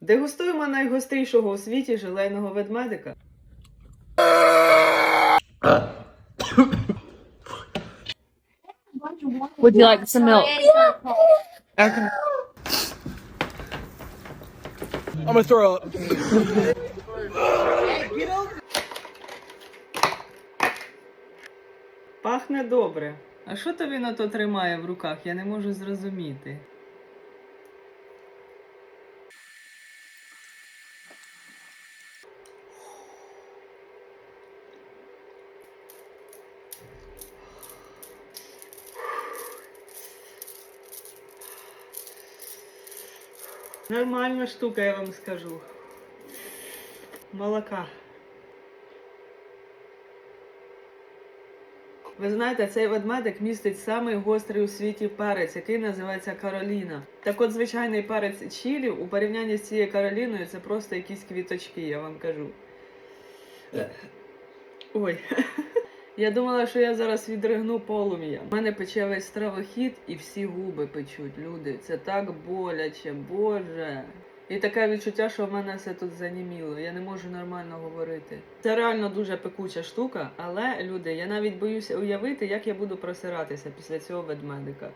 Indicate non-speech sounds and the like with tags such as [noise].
Дегустуємо найгострішого у світі желейного ведмедика. Would you like some milk? Okay. I'm gonna throw up. Пахне добре. А що то він ото тримає в руках? Я не можу зрозуміти. Нормальна штука, я вам скажу. Молока. Ви знаєте, цей ведмедик містить самий гострий у світі перець, який називається Кароліна. Так от звичайний перець чилі у порівнянні з цією Кароліною це просто якісь квіточки, я вам кажу. Ой. [laughs] Я думала, що я зараз відригну полум'я. У мене пече весь стравохід і всі губи печуть, люди. Це так боляче, боже. І таке відчуття, що в мене все тут заніміло. Я не можу нормально говорити. Це реально дуже пекуча штука, але люди, я навіть боюся уявити, як я буду просиратися після цього ведмедика.